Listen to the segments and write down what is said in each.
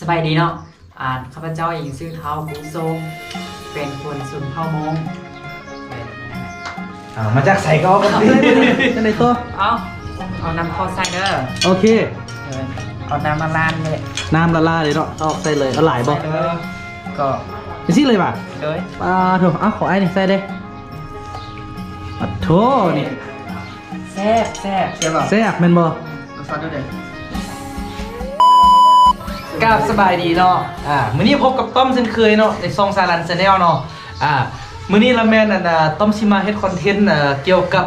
สบายดีเนาะอ่าข้าพเจ้าเองชื่อเท้ากุทรงเป็นคนสุนเผ่ามงเป็นยังไงอ่ามาจากใส่ก็เอากันดิจะไหนตัวเอาเอาน้ำข้าวใส่เด้อโอเคเออเอาน้ำมาล้างเลยน้ำละลายเลยเนาะเอาใส่เลยเอาหลายบ่ใส่เลยก็ไปสิเลยป่ะเลยอ่าโถเอาขอไอ้นี่ใส่เลยอัดโถนี่แซ่บแซ่บใช่ป่ะแซ่บแม่นบ่ซอสด้วยเด้อ กับสบายดีเนาะ อ่ามื้อนี้พบกับต้อมเช่นเคยเนาะในซองซาลันชาแนลเนาะ อ่ามื้อนี้ละแม่นอันน่ะต้อมสิมาเฮ็ดคอนเทนต์เอ่อเกี่ยวกับ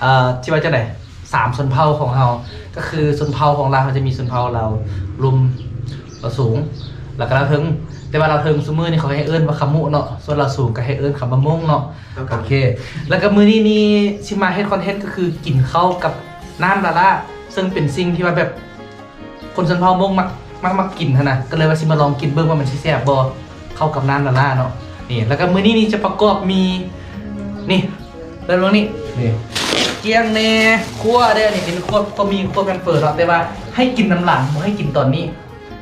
เอ่อที่ว่าจังได๋สามชนเผ่าของเราก็คือชนเผ่าของเรามันจะมีชนเผ่าเรารุมเราสูง แล้วก็เราเทิงแต่ว่าเราเทิงซุมือนี่เขาให้เอิ้นว่าคำมุเนาะส่วนเราสูงก็ให้เอิ้นคำบะมงเนาะโอเค แล้วก็มื้อนี้นี่สิมาเฮ็ดคอนเทนต์ก็คือกินข้าวกับน้ำละล่าซึ่งเป็นสิ่งที่ว่าแบบคนชนเผ่ามงมัก มักมักกินหั้นนะก็เลยว่าสิมาลองกินเบิ่งว่ามันสิแซ่บบ่เข้ากับน้ำละล่าเนาะนี่แล้วก็มื้อนี้นี่จะประกอบมีนี่เริ่มตรงนี้นี่เกี๊ยงแหน่คั่วเด้อนี่เป็นคั่วก็มีคั่วแพนเฟิร์เนาะแต่ว่าให้กินน้ำหลังบ่ให้กินตอนนี้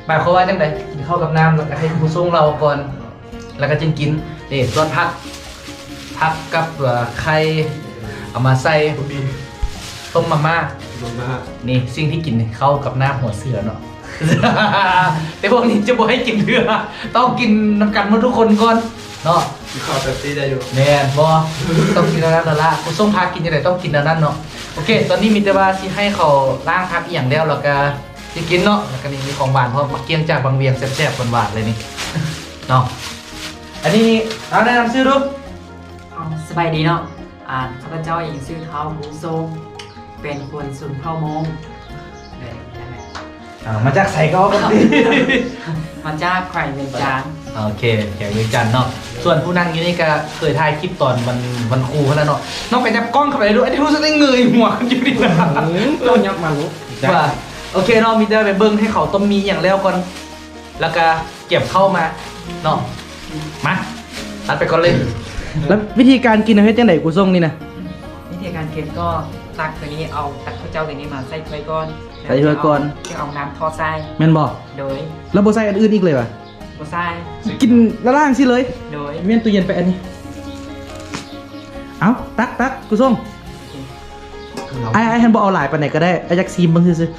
หมายความว่าจังไดกินข้าวกับน้ำแล้วก็ให้ผู้ทรงเราก่อน แล้วก็จึงกินนี่ส่วนผักผักกับเอ่อไข่เอามาใส่ต้มมาม่านี่สิ่งที่กินเข้ากับหน้าหัวเสือเนาะ แต่พวกนี้จะบอกให้กินเรือต้องกินน้ำกันหมดทุกคนก่อนเนาะข้าวเป๊ปซี่ได้อยู่แน่นบอต้องกินอันนั้นแล้วละคุณส้มพากินยังไงต้องกินอันนั้นเนาะโอเค ตอนนี้มีแต่ว่าที่ให้เขาล้างพักอหย่างแล้วแล้วก็จะกินเนาะแล้วก็นี่มีของหวานเพราะมาเกียงจากบางเวียงแซ่บๆหวานๆเลยนี่เนาะอันนี้เอาแนะนำชื่อดูเอาสบายดีเนาะอ่าข้าพเจ้าเองชื่อเท้ากุทรงเป็นคนสุนเผ่ามงเป็นยังไง อ่ามาจากใส่ก็เอากันดิมาจากไข่เวียงจันทน์โอเคแขกเวียงจันทน์เนาะส่วนผู้นั่งอยู่นี่ก็เคยถ่ายคลิปตอนวันวันครูเขาแล้วเนาะน้องไปจับกล้องเข้าไปเลยด้วยไอ้ที่รู้สึกได้เงยหัวกันอยู่นี่นะต้นยักษ์มาลุกว่าโอเคเนาะมีแต่ไปเบิ้งให้เขาต้มมีอย่างแล้วก่อนแล้วก็เก็บเข้ามาเนาะมาตัดไปก่อนเลย แล้ววิธีการกินเฮ็ดจังไดกูส่งนี่นะวิธีการเก็บก็ตักตัวนี้เอาตักข้าวเจ้าตัวนี้มาใส่ถ้วยก่อน ใส่ถ้วยก่อนจะเอาน้ำทอดใส่แม่นบ่โดยแล้วบ่ใส่อันอื่นอีกเลยว่ะบใส่กินละล่างสิเลยโดยเมียนตู้เย็นไปอันนี้เอาตักตักกูส่งไอ้ไอ้ฮันบ่เอาหลายปานไหนก็ได้ไอ้จักซีมเบิ่งซื่อๆ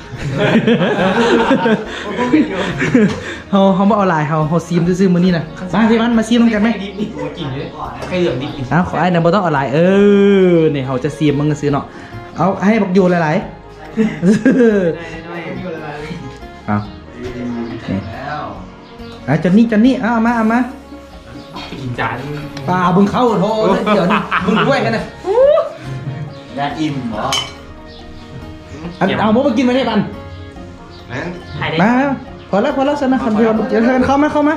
เฮาเฮาบ่เอาหลายเฮาเฮาซีมซื่อๆมื้อนี้น่ะมาสิมันมาซีมนำกันไหมดิบดิบกินเลยใครเหลืองดิบกินอ้าวขอไอ้เนี่ยบ่ต้องเอาหลายเออเนี่ยเขาจะซีมมึงก็ซื้อเนาะเอาให้บักยูหลายๆ เอานี่อะจอนนี่จอนนี่เอาเอามาเอามากินจานป่าบึงเข้าโทษเดี๋ยวนี่มึงด้วยกันนะยาอิ่มเหรออันเอาหมูมากินมาได้ปันนั่นถ่ายได้มาพอแล้วพอแล้วสนะคันเดียวเดี๋ยวเชิญเข้ามาเข้ามา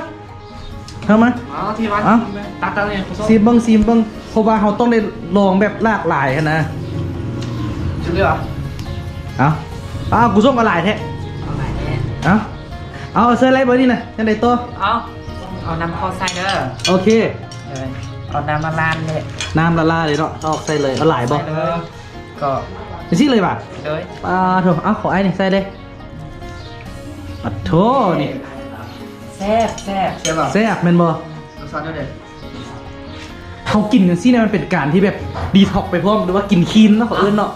เข้ามาอ๋อที่วัดเอ้าตักตักเลยคุณส้มซีมเบิ้งซีมเบิ้งเพราะว่าเขาต้องได้ลองแบบหลากหลายอะนะชุดเลยเหรอ เอาเอากูส่งก็หลายแท้เอาไหนเนี่ยเอาเอาเสื้อไรเบอร์นี่นะยังไงตัวเอาเอาน้ำข้าวใส่เด้อโอเคเออเอาน้ำมาล้างเลยน้ำละลายเลยเนาะเอาใส่เลยเอาหลายบ่ใส่เลยก็ไปสิเลยป่ะเลยอ่าโถเอาขอไอ้นี่ใส่เลยอัดโถนี่แซ่บแซ่บใช่ป่ะแซ่บแม่นบ่ซอสด้วยเด้อเขากินกันสิเนี่ยมันเป็นการที่แบบดีท็อกไปพร้อมหรือว่ากินคลีนเนาะเขาเอิ้นเนาะ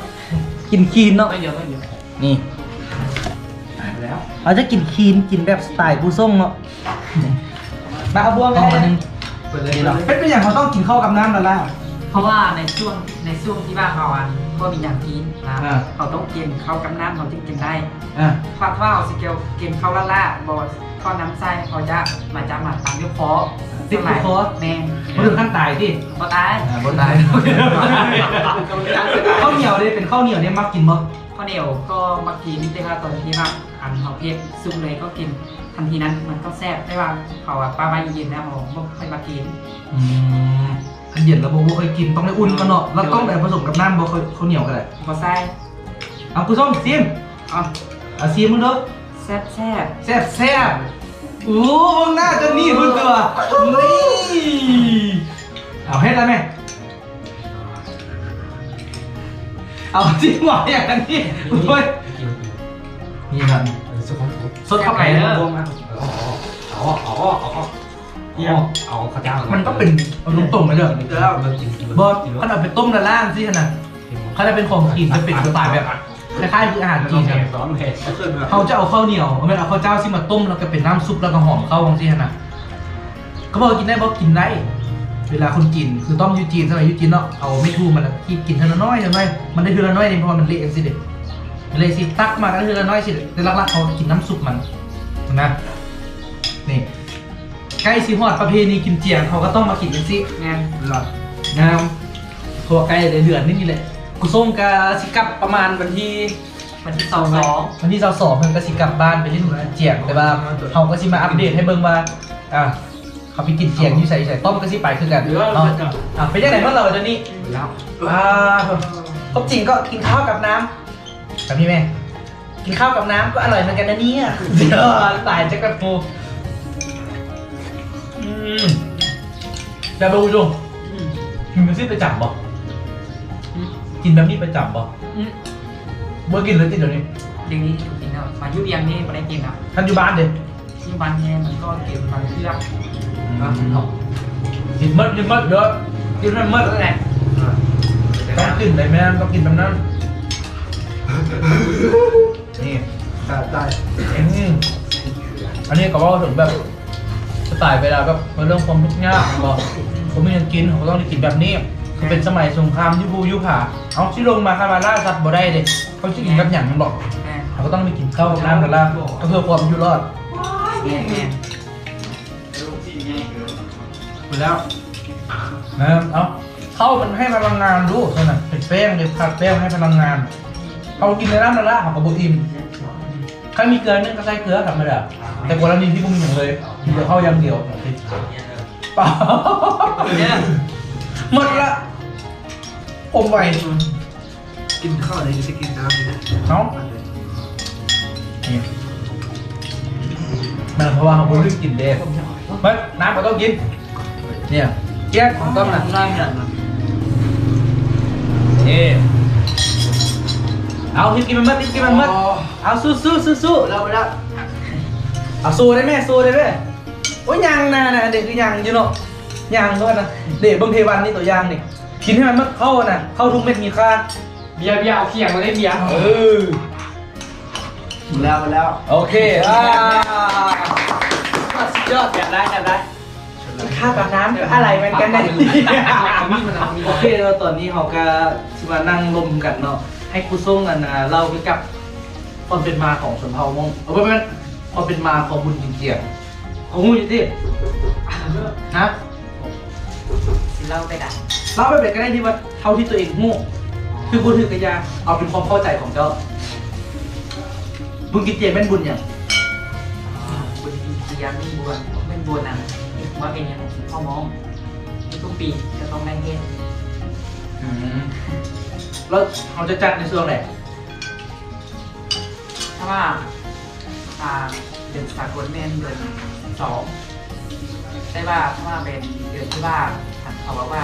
กินคลีนเนาะไม่เยอะไม่เยอะนี่แล้วเราจะกินคลีนกินแบบสไตล์ผู้ส่งเนาะมาเอาบวงต้องมาหนึ่งเปิดเลยนี่เนาะเป็นเป็นอย่างเขาต้องกินข้าวกับน้ำละล่าเพราะว่าในช่วงในช่วงที่ว่าเขาอะก็มีอย่างกินนะอ่า เขาต้องกินข้าวกับน้ำเขาจึงกินได้อะถ้าถ้าเอาสเกลกินข้าวละล่าบอกข้าวน้ำใส่เขาจะมาจะมาตามยุคอ ติดอยู่คอแมงมาถึงขั้นตายที่บ่ตายอ่าบนตายข้าวเหนียวเนี่ยเป็นข้าวเหนียวเนี่ยมักกินบ่ข้าวเหนียวก็มากินแต่ว่าตอนที่ว่าอันเขาเพียซุปเลยก็กินทันทีนั้นมันก็แซ่บไม่ว่าเขาอะป้าใบเย็นๆนะผมไม่ค่อยมากินอืมอันเย็นแล้วโบบ่เคยกินต้องได้อุ่นกันเนาะแล้วต้องแบบผสมกับน้ำบ่เคยข้าวเหนียวกันเลยบ่ใส่เอากูส้มซิมอ๋อเอาซิมมึงเด้อแซ่บแซ่บแซ่บแซ่บ อู้มองหน้าจนนี่พุ่นตัวนี่เอาให้ได้ไหมเอาจริงเหรออย่างนี้โอ้ยนี่ครับสุขภาพสดเข้าไปเด้อรวมมาโยังเอาข้าวเจ้ามัมันก็เป็นเอาตรงๆเลยเด้อเออมันกินบอสเขาเอาไปต้มละล่างสิขนาดเขาจะเป็นของกินจะเป็นสไตล์แบบ คล้ายๆคืออาหารจีนครับร้อนเลยเขาจะเอาข้าวเหนียวเอาไม่เอาข้าวเจ้าซิมาต้มแล้วก็เป็นน้ำซุปแล้วก็หอมเข้าของสิขนาดเขาบอกกินได้บอกกินได้เวลาคนกินคือต้มยูจีนสมัยยูจีนเนาะเอาไม่ทูมันที่กินเท่าน้อยเท่าน้อยมันได้เท่าน้อยเองเพราะว่ามันเละเองสิเด็ดมันเลยสิตักมาก็เท่าน้อยสิเด็ดแต่หลักๆเขากินน้ำซุปมันนะนี่ใกล้สิฮอดประเพณีกินเจียงเขาก็ต้องมากินกันสิแม่นหลอดงามโทรใกล้เลยเดือนนี่นี่แหละ กูส่งกาสิกลับประมาณวันที่วันที่สองสองวันที่สองเพิ่นก็สิกลับบ้านไปที่เจียงแต่ว่าเขาก็สิมาอัปเดตให้เบิ่งว่าอะเขาไปกินเจียงอยู่ใส่ใส่ต้มก็สิไปคือกันเนาะอะเป็นยังไงบ้างเราตอนนี้แล้วอ่าครบจริงก็กินข้าวกับน้ำกับพี่แม่กินข้าวกับน้ำก็อร่อยเหมือนกันนะเนี่ยเดี๋ยวตายจักรปูอืมจะดูดูอืมกินเป็นซี่ประจำบ่อืม กินแบบนี้ประจำบ่อืมเมื่อกินเลยติดเดี๋ยวนี้เดี๋ยวนี้กินแล้วมายุเบียงนี่ไม่ได้กินอะท่านอยู่บ้านเด็ที่บ้านแม่มันก็เก็บบางเชือกกินมดกินมดเยอะกินมันมดก็แหละต้องกินเลยแม่ต้องกินแบบนั้นนี่ได้ได้อืมอันนี้ก็ว่าถึงแบบสไตล์เวลาแบบเรื่องความทุกข์ยากบอกผมไม่ยังกินผมก็ต้องได้กินแบบนี้ คือเป็นสมัยสงครามยุบูยุผาเอาที่ลงมาคามาล่าสัตว์บ่ได้เด็เขาจะกินกับหยังมันบอกแม่เขาก็ต้องไปกินข้าวกับน้ำกันล่ะก็เพื่อความอยู่รอดแม่แม่หมดแล้วนะครับเอาข้าวมันให้พลังงานรู้ใช่ไหมเป็นแป้งเป็นผัดแป้งให้พลังงานเขากินในน้ำนั่นละเขาก็บอิ่มใครมีเกลือเนี่ยก็ใส่เกลือธรรมดาแต่กรณีที่พวกมึงอย่างเลยมีแต่ข้าวอย่างเดียวเปล่า เนี่ย หมดละอมไวกินข้าวอะไรจะกินน้ำนี่นะเนาะนี่มันเพราะว่าเขาบ่ลืมกินเด้เฮ้ยน้ำก็ต้องกิน เนี่ยแก้ของต้มน่ะน้อยเนี่ยนี่เอากินมันมัดกินมันมัดเอาสู้สู้สู้สู้แล้วแล้วเอาสู้ได้ไหมสู้ได้ไหมโอ้ยยังนะนะเด็กคือยังอยู่เนาะ ยังก็นะเด็กบางเทวันนี่ตัวอยางนี่กินให้มันมัดเข้าน่ะเข้าทุกเม็ดมีค่าเบียร์เบียร์เอาเขียงมาเล่นเบียร์เออแล้วแล้วโอเคอ่าสุดยอดจัดได้จัดได้ข้าวกับน้ำก็อะไรเหมือนกันนะโอเคเราตอนนี้เราก็ชิมานั่งลมกันเนาะให้ครูส่งกันนะเล่าเกี่ยวกับความเป็นมาของสนเผ่ามงเอาไปเป็นความเป็นมาของบุญจริงเกียงของหูอยู่ที่นะ สิเล่าไปได้เล่าไปเป็นก็ได้ที่ว่าเท่าที่ตัวเองหูคือบุญถือกระยาเอาเป็นความเข้าใจของเจ้า บุญกินเจเป็นบุญอย่างบุญเบียร์ไม่บวนไม่บวนนะว่าเป็นยังพ่อมองทุกปีจะต้องได้เฮ็ดอืมแล้วเขาจะจัดในช่วงไหนถ้าว่าอ่าเดือนสากลแม่นเดือนสอง ได้ว่าถ้าว่าเป็นเดือนที่ว่าเขาบอกว่า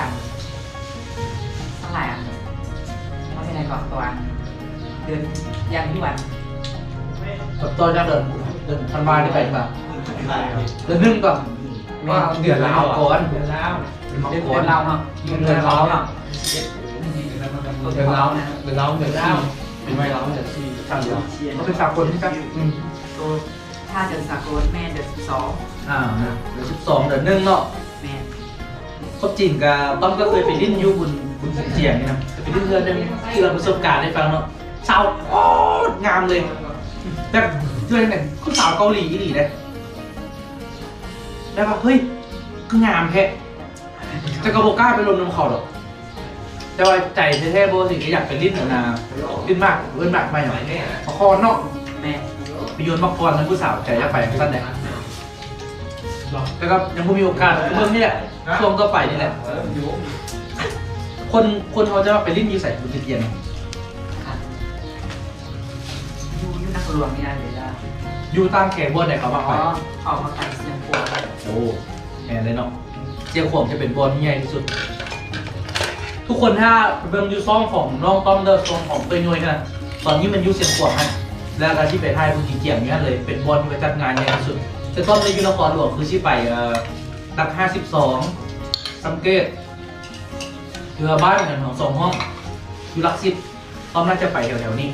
เท่าไหร่อะเขาเป็นไงก่อนตัว เดือนยังที่วันตัวจะเดินเดินธันวาได้ไปป่ะเดินหนึ่งก่อนว่าเดือนละก่อนเดือนแล้วเดือนเดือนก่อนเราเนาะเดือนเราเนาะเดี๋ยวเราเดี๋ยวเราเดี๋ยวเราเป็นไงเราเดี๋ยวที่ทำเดี๋ยวเขาเป็นสากลที่ครับอืมตัว ถ้าเดือนสากลแม่เดือนสิบสองอ่าเดือนสิบสองเดือนหนึ่งเนาะแม่ครบจริงกับต้อมก็เคยไปลิ้นอยูบุญบุญเจียงนี่นะเคยไปลิ้นเรือหนึงที่เราประสบการณ์ให้ฟังเนาะสาวโคตรงามเลยแบบเพื่อนเนี่ยคือสาวเกาหลีอีหลีเลยแล้วแบบเฮ้ยคืองามแค่จะกระโบกล้าไปลมน้ำเขาหรอกแต่ว่าใจแท้ๆโบสิก็อยากไปลิ้นหนาลิ้นมากเอื้อนมากไม่หน่อยพอคอเนาะแม่ไป โยนมักกรนั้นผู้สาวใจอยากไปสั้นไหนแล้วก็ยังไม่มีโอกาสเมื่อนี่แหละช่วงต่อไปนี่แหละ คนคนเขาจะมาไปลิ้นอยูใส่บุญเทียนค่ะยูยูนักหลวงนี่นะเดี๋ยวจะอยู่ตามแขกบนไหนเขามาอ๋ไปอออกมาไต่เสียงพวงโอ้แหมเลยเนาะเจียงขวงจะเป็นบอลที่ใหญ่ที่สุด ทุกคนถ้าเบิ่งอยูซ่องของน้องต้อมเดอร์ซองของเตยนุ้ยนะตอนนี้มันอยูเสียงขวงฮะ แล้วการที่ไปไทยบุญเจียงเนี่ยเลยเป็นบอลที่ไปจัดงานใหญ่ที่สุดแต่ต้อมในยูนครหลวงคือที่ไปเอ่อหลักห้าสิบสองสังเกตเรือบ้านกันของสองห้องอยู่ลักสิบต้อมน่าจะไปแถวๆนี้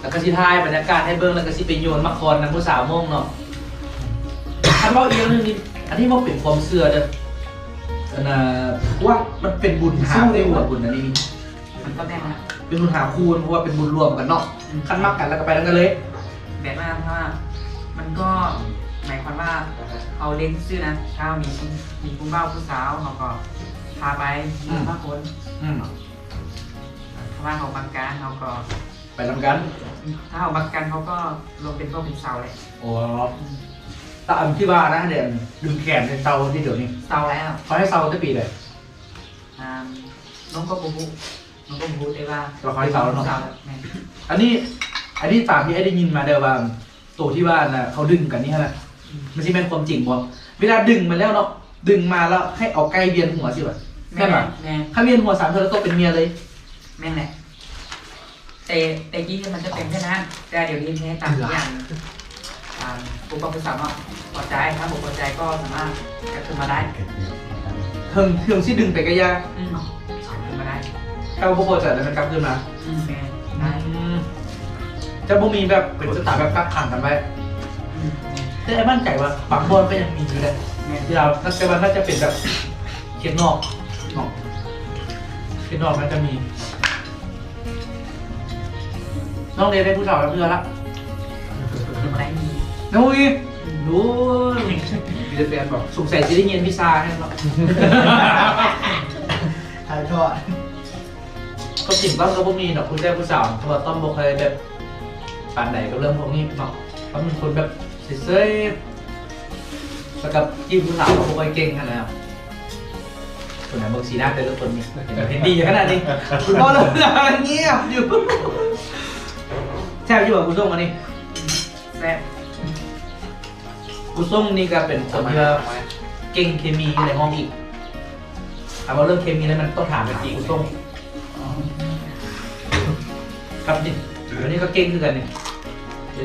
แล้วก็สิทายบรรยากาศให้เบิ้งแล้วก็สิไปโยนมาคอนน้ำผู้สาวโมงเนาะคันว่าอีกอย่างนึงนี่อันนี้มันเป็นความเชื่อเด้อนะว่ามันเป็นบุญหาคู่อะบุญอันนี้ มันก็แน่นะเป็นบุญหาคูณเพราะว่าเป็นบุญรวมกันเนาะคันมักกันแล้วก็ไปแล้วกันเลยแบบว่าเพราะว่ามันก็หมายความว่าเอาเลี้ยงซื่อนะเช้ามีมีผู้บ่าวผู้สาวเขาก็พาไปห้าคนอืมถ้าว่าเขาบังการเขาก็ไปทำกัน ถ้าเขาบังการเขาก็รวมเป็นพวกเป็นเสาเลยโอ้ตามที่ว่านะเดี๋ยวดึงแขนในเตาที่เดี๋ยวนี้เสาแล้วเขาให้เตาตั้งปีเลยอ่าน้องก็บูบู น้องก็บูบูได้ว่าเราขอให้เสาแล้วเนาะเสาแล้วแม่นอันนี้ อันนี้ตามที่ไอ้ได้ยินมาเดี๋ยวว่าตัวที่ว่าน่ะเขาดึงกันนี่ฮะมันใช่เป็นความจริงบ่เวลาดึงมาแล้วเนาะดึงมาแล้วให้เอาใกล้เวียนหัวสิวะแม่นปะแม่นถ้าเวียนหัวสามเธอแล้วต้องเป็นเมียเลย แม่นแหละแต่แต่กี้มันจะเป็นแค่นั้นแต่เดี๋ยวนี้เนี่ยตามที่อย่างอ่าผู้ปกครองสามารถพอใจถ้าบุพอใจก็สามารถกระตุ้นมาได้ เทิงเทิงที่ดึงไปก็ยากอืม ถ้าพวกพอใจแล้วมันกลับขึ้นมาอืมแม่นได้จะบ่มีแบบเป็นสถานแบบกักขังกันไว้อืมแต่ไอ้มั่นใจว่าบางบอลก็ยังมีอยู่เลยแม่นที่เราน่าจะว่าน่าจะเป็นแบบเขียนนอกนอกเขียนนอกน่าจะมี น้องเรียนได้ผู้สาวแล้วเพื่อนละกระตุ้นมาได้มีน้องอุ้ยดูมีแต่แฟนบอกสงสัยจะได้เงียนพิซซ่าให้เนาะถ่ายทอด ก็จริงต้อมก็บ่มีดอกผู้ชายผู้สาวเพราะว่าต้อมบ่เคยแบบปานไหนกับเรื่องพวกนี้เนาะต้อมเป็นคนแบบเซ่ๆแล้วกับจีบผู้สาวก็บ่ค่อยเก่งขนาดนั้นคนไหนเบิ่งสีหน้าแต่ละคนนี่เห็นดีขนาดนี้คุณพ่อเริ่มอะไรเงียบอยู่แซ่บอยู่กับคุณส่งอันนี้แซ่บคุณส่งนี่ก็เป็นคนที่ว่าเก่งเคมีในห้องอีกถามว่าเรื่องเคมีนั้นมันต้องถามกันจริงคุณส่ง ครับนี่อันนี้ก็เก่งคือกันนี่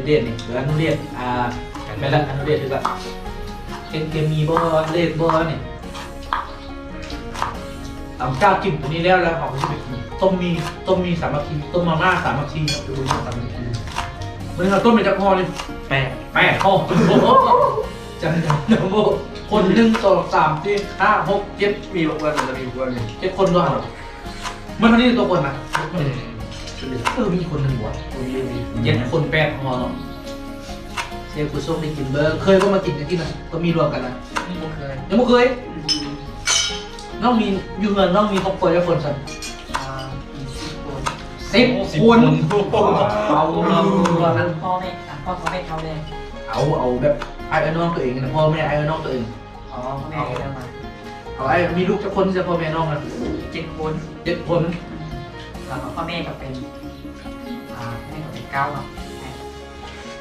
เด่นๆนี่หรืออนุเรียนอ่าแม่ละอนุเรียนคือกันเก่งเคมีบ่เลขบ่นี่ตำข้าจิ้มตัวนี้แล้วแล้วของชีวิตต้มมีต้มมีสามัคคีต้มมาม่าสามัคคีดูดูสามัคคีมันเราต้มเป็นจักรพอเลยแปดแปดข้อจังจังจังโบคนหนึ่งสองสามสี่ห้าหกเจ็ดมีบางวันจะมีบางวันหนึ่งเจ็ดคนด้วยเหรอมันเท่านี้ตัวคนนะ เออมีคนหนึ่งวะมีมีเย็นคนแปดพอเนาะเชฟกุส้มได้กินเบอร์ เคยก็มากินกันที่นั่นก็มีรวมกันนะนี่ผมเคยยังไม่เคยอืมน้องมีอยู่เงินน้องมีครอบครัวแล้วคนสันอ่ามีสิบคนสิบคนเอาเอาเราเอาทั้งพ่อแม่ทั้งพ่อเขาไม่เขาเลยเอาเอาแบบไอ้ไอ้น้องตัวเองนะพ่อแม่ไอ้น้องตัวเองอ๋อพ่อแม่เขาเดินมาเอาไอ้มีลูกจะคนจะพ่อแม่น้องนะเจ็ดคนเจ็ดคน แล้วก็พ่อแม่ก็เป็นอ่าแม่ก็เป็นเก้าเนาะ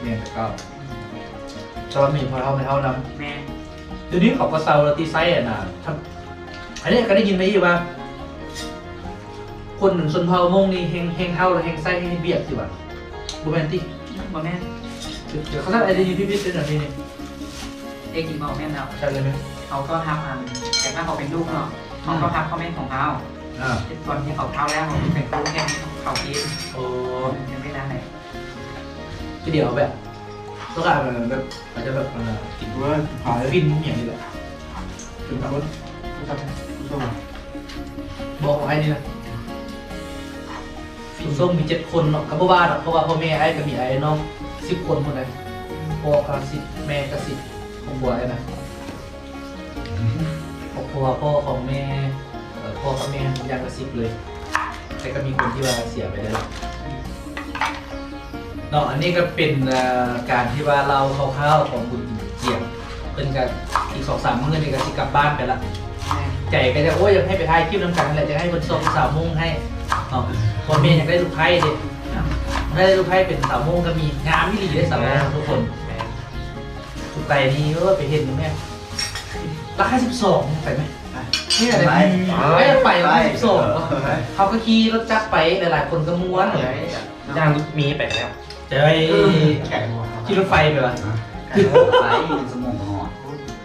เนี่ยเก้าตอนมีพอเท่าไม่เท่านำแม่เดี๋ยวนี้เขาก็เซาแล้วตีไซส์อะนะทำอันนี้ก็ได้ยินไหมอีกว่า คนหนึ่งชนเผ่ามงนี่เฮงเฮงเท่าแล้วเฮงไส้เฮงเบียดสิวะโรแมนติกพ่อแม่เดี๋ยวเขาทำไอเดียพี่พี่เป็นแบบนี้นี่เด็กหญิงบอกแม่แล้วใช่เลยไหมเขาก็ทับอันแต่ถ้าเขาเป็นลูกเนาะเขาก็ทับพ่อแม่ของเขา อ่าตอนที่เขาเท้าแล้วเขาเป็นลูกแค่เขากินโอ้ยังไม่ได้ไหนก็เดี๋ยวแบบต้องการแบบอาจจะแบบอ่ากินว่าหายฟินอย่างนี้แหละถึงกับว่าผู้ชายผู้ชายบอกไอ้นี่นะฟินส้มมีเจ็ดคนเนาะกับพ่อบ้านเนาะเพราะว่าพ่อแม่ไอ้ก็มีไอ้น้องสิบคนหมดเลยพ่อก็สิบแม่ก็สิบของบัวไอ้นะครอบครัวพ่อของแม่เอ่อ พ่อกับแม่ยังกระซิบเลย แต่ก็มีคนที่ว่าเสียไปแล้วเนาะอันนี้ก็เป็นเอ่อการที่ว่าเราคร่าวๆของบุญเกี่ยมเป็นการอีกสองสามมื้อนี่ก็สิกลับบ้านไปละใจก็จะโอ้ยอยากให้ไปถ่ายคลิปน้ำกันนั่นแหละจะให้คนส่งสาวมุ่งให้เนาะพ่อแม่อยากได้ลูกไพ่เด็ได้ลูกไพ่เป็นสาวมุ่งก็มีงามที่ดีได้สาวมุ่งทุกคนสุดใจนี้ก็ไปเห็นดูแม่ราคาสิบสองไปไหม นี่อะไรไม่ไปร้อยสิบสองเขาก็ขี่รถจักรไปหลายๆคนก็ม้วนเลยย่างมีแปะแล้วเจะไปแข็งขี่รถไฟไปวะไปสมองหอด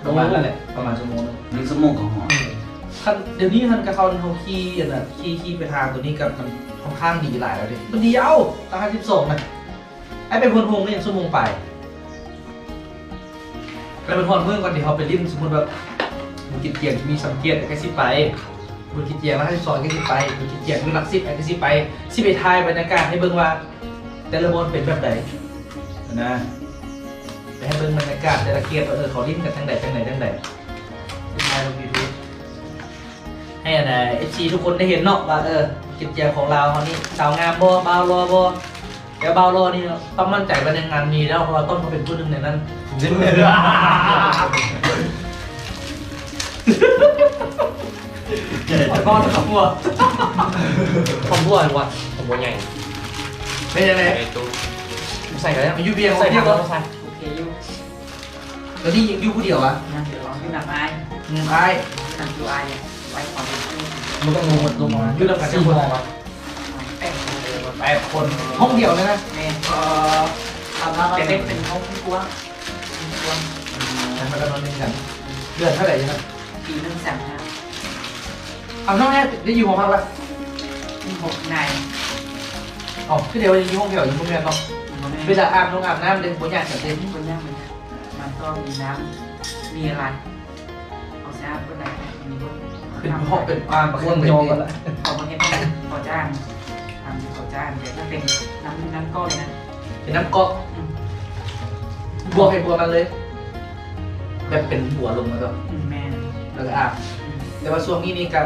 ประมาณนั้นแหละประมาณชั่วมงของหอคันเดี๋ยวนี้คันกระเขาเขาขี่อันน่ะขี่ขี่ไปทางตัวนี้กับมันค่อนข้างดีหลายแล้วดิมันเดียวราคาสิบสองนะไอ้เป็นพลพงนี่ยังชั่วโมงไปแล้วเป็นพลเมื่อก่อนที่เขาไปริมสมมติแบบ กิจเกียงมีสังเกตแค่สิไปบุกิจเกียงแล้วให้สอนแค่สิไปบุกิจเกียงมีหลักสิบแค่สิไปสิไปทายบรรยากาศให้เบิ่งว่า แต่ละบนเป็นแบบไหนนะไปให้เบิ่งบรรยากาศแต่ละเกียรว่าเออเขาลิ้นกันทั้งใดทั้งใดทั้งใดไปทายลงยูทูบให้อันเอฟซีทุกคนได้เห็นเนาะว่าเออกิจกรรมของเราเขานี่สาวงามบ่เบารอบ่เดี๋ยวเบารอนี่ต้องมั่นใจว่าในงานมีแล้วเพราะว่าต้นเขาเป็นผู้หนึ่งในนั้นจิ้มเลย ขอก้อนขอบัวผมบัววัดผมบัวใหญ่เป็นยังไงไอ้ตู้ใส่อะไรมายูเบียงใส่ใส่ถัเดียงวแล้วใส่โอเคอยู่แล้วนี่ยังยูผู้เดียวอะนะเดี๋ยวลองขึ้นหนักไอ้อืมไอ้หนักดูไอ้เนี่ยไว้ขอเป็นชื่อมันต้องลงมาลงมายูแล้วกันจะคนแป้งเลยแปดคนห้องเดียวเลยนะแม่เอ่อทำมาเป็นเป็นห้องกว้างกว้างแล้วมันก็นอนเล่นกันเดือนเท่าไหร่ยังไง ปีหนึ่งแสนห้าเอาน้องแม่ได้อยู่ห้องพักละมีหกนายอ๋อคือเดี๋ยวยังอยู่ห้องเดียวอยู่ห้องเดียวเนาะเวลาอาบน้องอาบน้ำเล่นบนยากจัดเต็มที่คนยากมันมันก็มีน้ำมีอะไรเอาแซ่บก็ได้มีด้วยเป็นห้องเป็นอ่างประคนเป็นกันละขอมาให้ขอจ้างทำขอจ้างแต่ถ้าเป็นน้ำน้ำก้อนนะเป็นน้ำก๊อกบวกให้บัวมันเลยแบบเป็นหัวลงมาก็ แม่แล้วก็อาบแต่ว่าช่วงนี้นี่กับ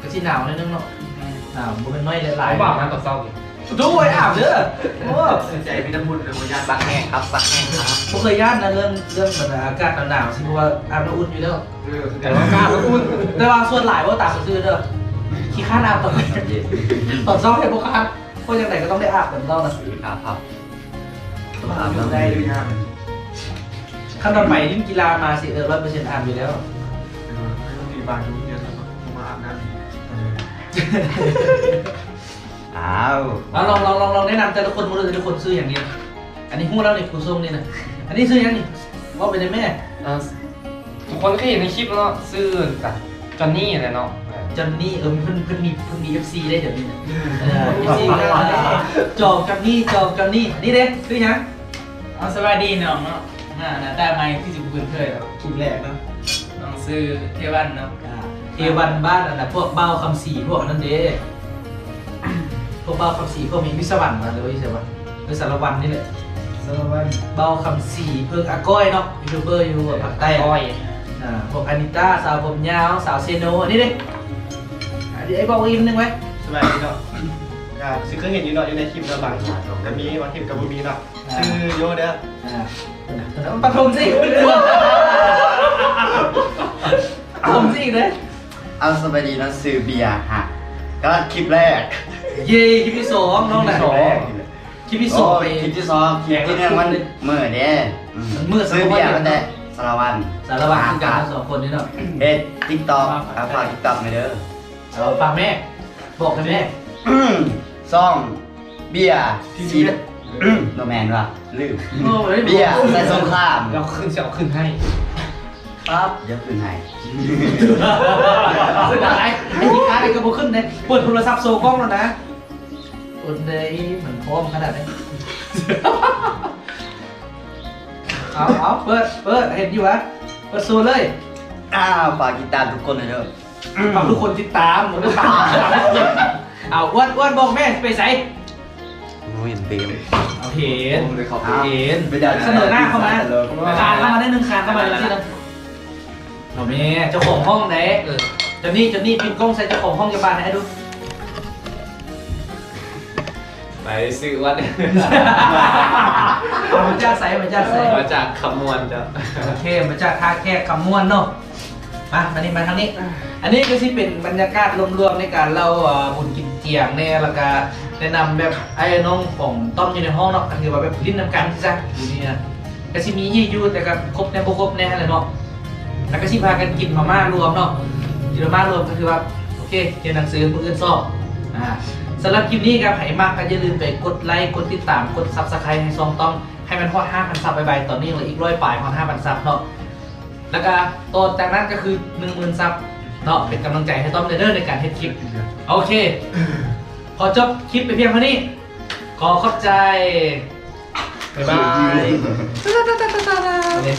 ก็ที่หนาวนิดนึงเนาะแม่หนาวมันเป็นน้อยหหลาลายยบ่าวนะต่อเศร้าอีกดูไอ้อาบเด้อโอ้ใจมีน้ำมันเลยมันยาซักแห้งครับซักแห้งครับผมเคยย่านนะเรื่องเรื่องแบบอากาศหนาวๆสิเพราะว่าอาบน้ำอุ่นอยู่แล้วแต่ว่ากล้าแล้วอุ่นแต่ว่าส่วนหลายว่าตามซื้อเด้อขี้ข้านอาบตอนไหนตอนเช้าให้พวกข้านเพราะยังไงก็ต้องได้อาบเหมือนเรานะครับครับอาบน้ำได้ด้วยนะขั้นตอนใหม่ยิ่งกีฬามาสิเออร้อยเปอร์เซ็นต์อาบอยู่แล้วมี บางยุคเนี่ยมาอาบน้อ้าวเอาลองลองลองลองแนะนำแต่ละคนมูลแต่ละคนซื้ออย่างนี้อันนี้หู้แล้วนี่คุณส้มนี่นะอันนี้ซื้อยังนี่ว่าเป็นแม่ำทุกคนก็เห็นในคลิปแล้วซื่อกับจอนนี่อะไรเนาะจอนนี่เออเพิ่นเพิ่นมีเพิ่นมีเอฟซีได้เดี๋ยวนี้นะเออฟซีก็จอกจอนนี่จอกจอนนี่นี่เด้ซื้อยังเอาสวัสดีน้องเนาะอ่าหน้าตาไม่ที่จุคุ้นเคยแล้วคลิปแรกเนาะน้อง ซื้อเทวันเนาะเอวันบ้านอันน่ะพวกเบ้าคำสีพวกนั้นเด้พวกเบ้าคำสีพวกมีวิศวรรณมาเลยใช่ปะหรือสารวันนี่แหละสวัสดีเบ้าคำสีเพิ่งอาก้อยเนาะยูทูบเบอร์อยู่ภาคใต้ก้อยอ่าพวกอานิต้าสาวผมยาวสาวเซโนอันนี้ดิอันนี้ไอ้บอกอีกนึงไว้สบายดีเนาะอ่าซึ่งเคยเห็นอยู่เนาะอยู่ในคลิปเนาะบางแต่มีบางคลิปกับบ่มีเนาะชื่อโยเด้อ อ่าปฐมสิปฐมสิเลยเอาสบายดีนะซื้อเบียร์ฮะก็คลิปแรก เย่คลิปที่สองน้องแหละคลิปแรกคลิปที่สองไปโคลิปที่สองคลิปที่หนึ่งมันเมื่อเด้อืมันมื้อซื้อเบียร์ตั้งแต่สารวันสารวัตรคือการทั้งสองคนนี่เนาะเฮ็ดติ๊กต็อกเอาฝากติ๊กต็อกหน่อยเด้อเราฟังแม่ บอกกันแม่อืมซ่องเบียร์ซีดอืมโนแมนว่ะ ลืมโอ้ยเบียร์ใส่สงครามเราขึ้นจะเอาขึ้นให้ปั๊บเดี๋ยวคืนให้ขึ้นอะไรไอ้ที่ค้าไอ้กระโปขึ้นเลยเปิดโทรศัพท์โซกล้องแล้วนะเปิดเลยเหมือนพร้อมขนาดนี้เอาเอาเปิดเปิดเห็นอยู่วะเปิดโซเลยอ้าวฝากติดตามทุกคนหน่อยเด้อฝากทุกคนติดตามหมดติดตามเอาอ้วนอ้วนบอกแม่ไปใส่โอ้ยเห็นเบม เอาเห็นเลยเขาเห็นไปเดินเสนอหน้าเข้ามาคานเข้ามาได้หนึ่งคานเข้ามาเลยสินะเอาแม่เจ้าของห้องไหนเออเจนนี่เจนนี่พิมพ์กล้องใส่เจ้าของห้องยาบาลให้ดูไปซื้อวัดเอามาจ้าใส่มาจ้าใส่มาจากคำนวณจ้ะโอเคมาจ้าท่าแค่คำมวนเนาะมามานี่มาทางนี้ อันนี้ก็ที่เป็นบรรยากาศรวมๆในการเล่าเอ่อบุญกินเจียงเนี่ยแล้วก็ แนะนำแบบไอ้น้องของต้อมอยู่ในห้องเนาะก็คือว่าแบบลิ้นน้ำกันที่ซะอยู่นี่นะก็สิมียี่อยู่แต่ก็ครบแน่บ่ครบแน่อะไรเนาะแล้วก็สิพากันกินมาม่ารวมเนาะกินมาม่ารวมก็คือว่าโอเคเรียนหนังสือมืออื่นสอบอ่าสำหรับคลิปนี้ครับใครมากก็อย่าลืมไปกดไลค์กดติดตามกดซับสไครต์ให้ซองต้องให้มันพอด5,000ซับไปๆตอนนี้เหลืออีกร้อยปลายพอ5,000ซับเนาะแล้วก็ต่อจากนั้นก็คือ 1 0,000ซับเนาะเป็นกำลังใจให้ต้อมเดอร์ในการเฮ็ดคลิปโอเค ขอจบคลิปไปเพียงเท่านี้ ขอขอบใจ บ๊ายบายเลย